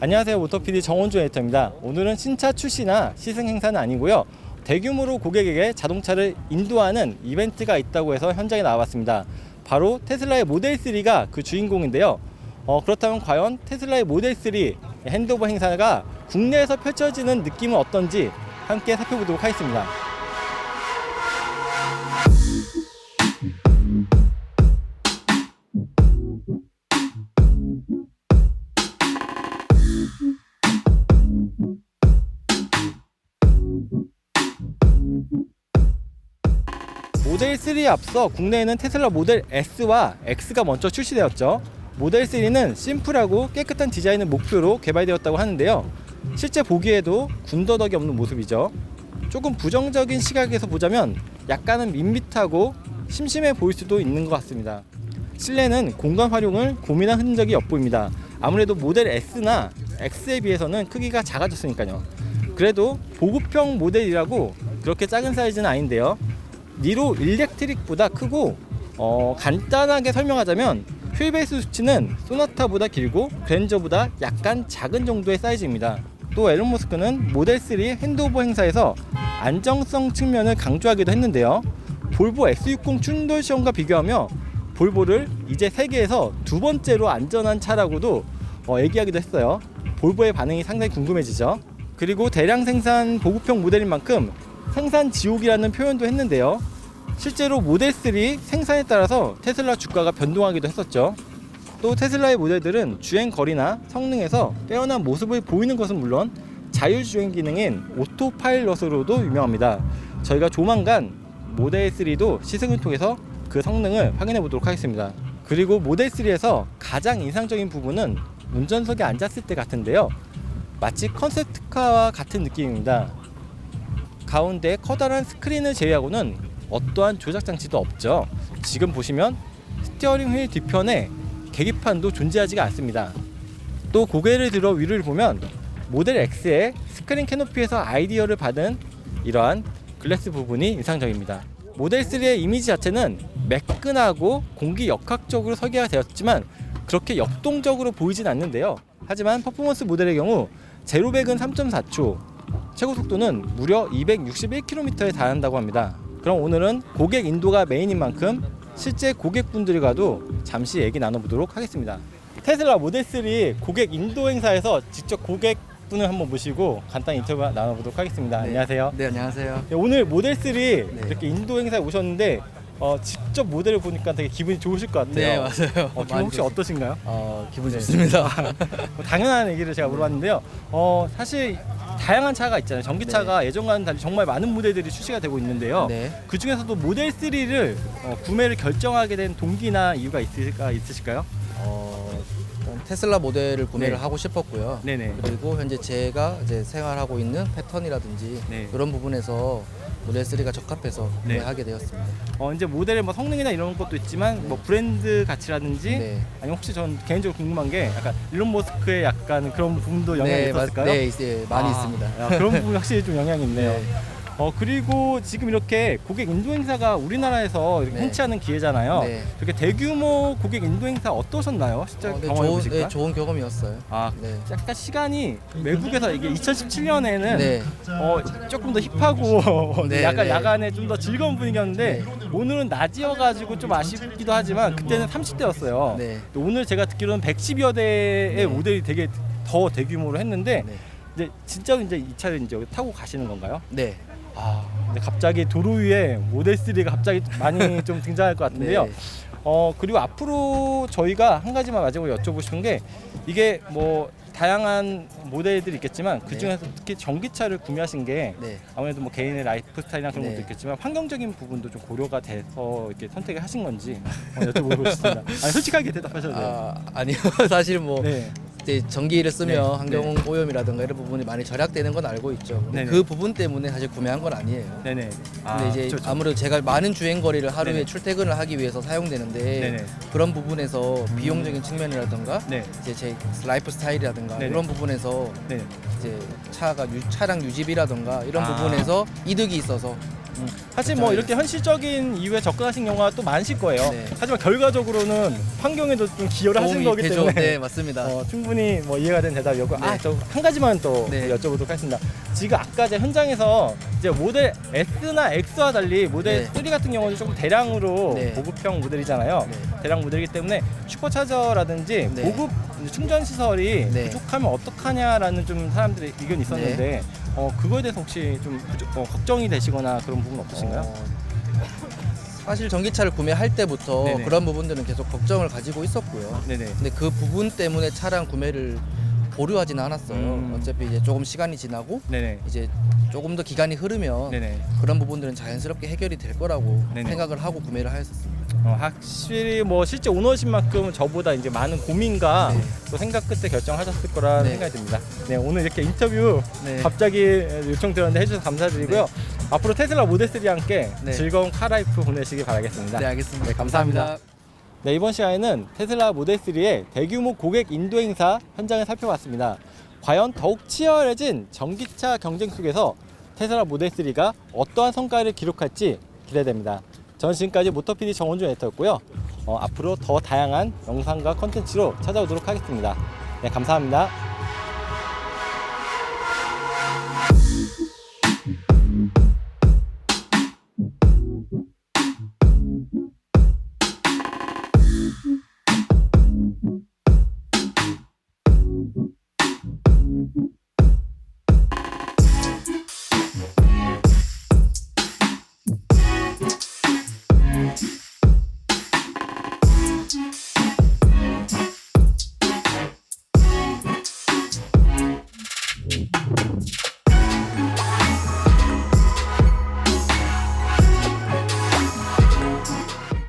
안녕하세요 모터PD 정원주 에디터입니다. 오늘은 신차 출시나 시승 행사는 아니고요. 대규모로 고객에게 자동차를 인도하는 이벤트가 있다고 해서 현장에 나와봤습니다. 바로 테슬라의 모델 3가 그 주인공인데요. 어, 그렇다면 과연 테슬라의 모델 3 핸드오버 행사가 국내에서 펼쳐지는 느낌은 어떤지 함께 살펴보도록 하겠습니다. 모델 3에 앞서 국내에는 테슬라 모델 S와 X가 먼저 출시되었죠. 모델 3는 심플하고 깨끗한 디자인을 목표로 개발되었다고 하는데요. 실제 보기에도 군더더기 없는 모습이죠. 조금 부정적인 시각에서 보자면 약간은 밋밋하고 심심해 보일 수도 있는 것 같습니다. 실내는 공간 활용을 고민한 흔적이 엿보입니다. 아무래도 모델 S나 X에 비해서는 크기가 작아졌으니까요. 그래도 보급형 모델이라고 그렇게 작은 사이즈는 아닌데요. 니로 일렉트릭보다 크고 어, 간단하게 설명하자면 휠베이스 수치는 소나타보다 길고 그랜저보다 약간 작은 정도의 사이즈입니다. 또 앨런 머스크는 모델 3 핸드오버 행사에서 안정성 측면을 강조하기도 했는데요. 볼보 X60 충돌 시험과 비교하며 볼보를 이제 세계에서 두 번째로 안전한 차라고도 어, 얘기하기도 했어요. 볼보의 반응이 상당히 궁금해지죠. 그리고 대량 생산 보급형 모델인 만큼 생산 지옥이라는 표현도 했는데요. 실제로 모델 3 생산에 따라서 테슬라 주가가 변동하기도 했었죠. 또 테슬라의 모델들은 주행 거리나 성능에서 빼어난 모습을 보이는 것은 물론 자율주행 기능인 오토파일럿으로도 유명합니다. 저희가 조만간 모델 3도 시승을 통해서 그 성능을 확인해 보도록 하겠습니다. 그리고 모델 3에서 가장 인상적인 부분은 운전석에 앉았을 때 같은데요. 마치 컨셉트카와 같은 느낌입니다. 가운데 커다란 스크린을 제외하고는 어떠한 조작 장치도 없죠. 지금 보시면 스티어링 휠 뒤편에 계기판도 존재하지가 않습니다. 또 고개를 들어 위를 보면 모델 X의 스크린 캐노피에서 아이디어를 받은 이러한 글래스 부분이 인상적입니다. 모델 3의 이미지 자체는 매끈하고 공기 역학적으로 설계가 되었지만 그렇게 역동적으로 보이진 않는데요. 하지만 퍼포먼스 모델의 경우 제로백은 3.4초, 최고 속도는 무려 261km에 달한다고 합니다. 그럼 오늘은 고객 인도가 메인인 만큼 실제 고객분들과도 잠시 얘기 나눠보도록 하겠습니다. 테슬라 모델 3 고객 인도 행사에서 직접 고객분을 한번 모시고 간단히 인터뷰 나눠보도록 하겠습니다. 안녕하세요. 네, 안녕하세요. 네, 오늘 모델 3 이렇게 인도 행사에 오셨는데 어, 직접 모델을 보니까 되게 기분이 좋으실 것 같아요. 네, 맞아요. 어, 기분 많이 혹시 좋- 어떠신가요? 어, 기분 네. 좋습니다. 뭐 당연한 얘기를 제가 물어봤는데요. 어, 사실 다양한 차가 있잖아요. 전기차가 예전과는 달리 정말 많은 모델들이 출시가 되고 있는데요. 네. 그 중에서도 모델 3를 어, 구매를 결정하게 된 동기나 이유가 있을까 있으실까요? 테슬라 모델을 구매를 네. 하고 싶었고요. 네네. 그리고 현재 제가 이제 생활하고 있는 패턴이라든지 네. 그런 부분에서 모델 3가 적합해서 네. 구매하게 되었습니다. 어, 이제 모델의 뭐 성능이나 이런 것도 있지만 뭐 브랜드 가치라든지 네. 아니면 혹시 전 개인적으로 궁금한 게 약간 일론 머스크의 약간 그런 부분도 영향이 네, 있었을까요? 맞- 네, 있- 많이 아, 있습니다. 야, 그런 부분 확실히 좀 영향이 있네요. 네. 어 그리고 지금 이렇게 고객 인도 행사가 우리나라에서 이렇게 네. 행치하는 기회잖아요. 네. 이렇게 대규모 고객 인도 행사 어떠셨나요? 진짜 어, 네, 경험해 좋은, 보실까? 네, 좋은 경험이었어요. 아 네. 약간 시간이 외국에서 이게 2017년에는 네. 어, 조금 더 힙하고 네, 약간 네. 야간에 좀 더 즐거운 분위기였는데 오늘은 낮이어가지고 좀 아쉽기도 하지만 그때는 30대였어요. 네. 오늘 제가 듣기로는 110여 대의 네. 모델이 되게 더 대규모로 했는데 네. 이제 진짜로 이제 이 차를 이제 타고 가시는 건가요? 네. 아, 근데 갑자기 도로 위에 모델 3가 갑자기 많이 좀 등장할 것 같은데요. 네. 어 그리고 앞으로 저희가 한 가지만 마지막으로 여쭤보고 싶은 게 이게 뭐 다양한 모델들이 있겠지만 그 중에서 특히 전기차를 구매하신 게 네. 아무래도 뭐 개인의 라이프 스타일이나 그런 네. 것도 있겠지만 환경적인 부분도 좀 고려가 돼서 이렇게 선택을 하신 건지 어, 여쭤보고 싶습니다. 아니, 솔직하게 대답하셔도 돼요. 아, 아니요. 사실 뭐 네. 이제 전기를 쓰면 네. 환경 오염이라든가 이런 부분이 많이 절약되는 건 알고 있죠. 근데 네네. 그 부분 때문에 사실 구매한 건 아니에요. 네네. 근데 이제 그쵸. 아무래도 제가 많은 주행 거리를 하루에 네네. 출퇴근을 하기 위해서 사용되는데 네네. 그런 부분에서 비용적인 측면이라든가 네. 이제 제 라이프 스타일이라든가 네네. 이런 부분에서 네. 이제 차가 유, 차량 유지비라든가 이런 아. 부분에서 이득이 있어서 사실 뭐 이렇게 현실적인 이유에 접근하신 경우가 또 많으실 거예요. 네. 하지만 결과적으로는 환경에도 좀 기여를 도움이 거기 되죠. 때문에 네, 맞습니다. 어, 충분히 뭐 이해가 된 대답이었고 네. 아저 한 가지만 또 네. 여쭤보도록 하겠습니다. 지금 아까 제 현장에서 이제 모델 S나 X와 달리 모델 네. 3 같은 경우는 조금 대량으로 네. 보급형 모델이잖아요. 네. 대량 모델이기 때문에 슈퍼차저라든지 네. 보급 충전 시설이 네. 부족하면 어떡하냐라는 좀 사람들의 의견이 있었는데 어, 그거에 대해서 혹시 좀 부족- 어, 걱정이 되시거나 그런 부분 없으신가요? 어, 사실 전기차를 구매할 때부터 네네. 그런 부분들은 계속 걱정을 가지고 있었고요. 네네. 근데 그 부분 때문에 차량 구매를 보류하지는 않았어요. 음. 어차피 이제 조금 시간이 지나고 네네. 이제 조금 더 기간이 흐르면 네네. 그런 부분들은 자연스럽게 해결이 될 거라고 네네. 생각을 하고 구매를 하였었습니다. 어, 확실히 뭐 실제 오너신만큼 저보다 이제 많은 고민과 네. 또 생각 끝에 결정하셨을 거라는 네. 생각이 듭니다. 네 오늘 이렇게 인터뷰 네. 갑자기 요청드렸는데 해주셔서 감사드리고요. 앞으로 테슬라 모델 3와 함께 네. 즐거운 카라이프 보내시기 바라겠습니다. 네, 알겠습니다. 네, 감사합니다. 네, 이번 시간에는 테슬라 모델 3의 대규모 고객 인도 행사 현장을 살펴봤습니다. 과연 더욱 치열해진 전기차 경쟁 속에서 테슬라 모델 3가 어떠한 성과를 기록할지 기대됩니다. 전 지금까지 모터피디 정원주 에터였고요. 어, 앞으로 더 다양한 영상과 컨텐츠로 찾아오도록 하겠습니다. 네, 감사합니다. Mm-hmm.